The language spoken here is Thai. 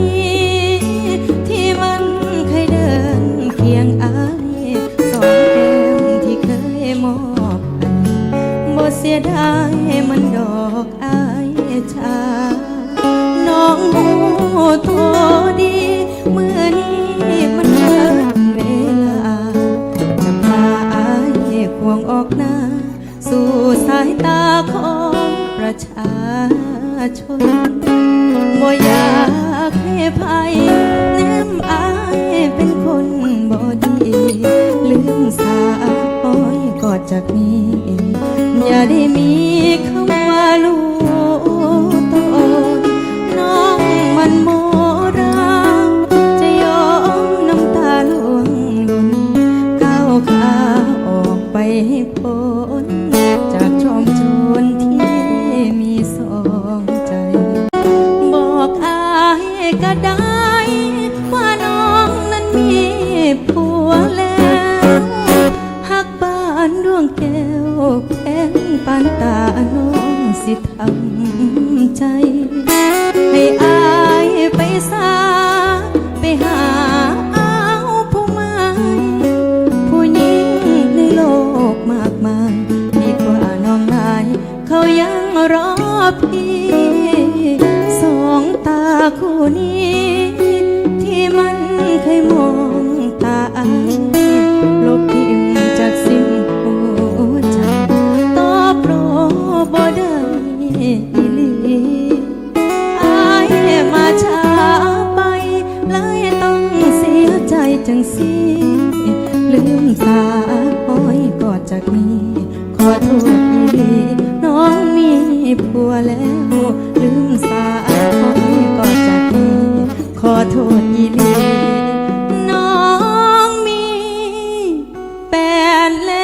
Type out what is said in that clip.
นี้ ที่มันเคยเดินเคียงอายสองแก้มที่เคยมอบให้บ่เสียดายมันดอกอายชา น้องหูตัวดีเมื่อนี้มันเกินเวลา จะพาอายควงออกหน้า สู่สายตาของประชาชน จากนี้ อย่าได้มีคำว่าลูกตนน้องมันโมราจะยอมน้ำตาลวงลุนก้าวขาออกไปให้พ้นจากช่อมชนที่มีสองใจ บอกอายก็ได้ว่าน้องนั้นมีผั แพงปานตาน้องสิทำใจ ให้อายไปสาไปหาเอาผู้ใหม่ผู้หญิงในโลกมากมายดีกว่าน้องนาย เขายังรอพี่ สองตาคู่นี้ ที่มันเคยมอง จังสีลืมสาอ้อยกอดจากนี้ ขอโทษดีน้องมีผัวแล้ว ลืมสาอ้อยกอดจากนี้ ขอโทษอีลีน้องมีแฟนแล้ว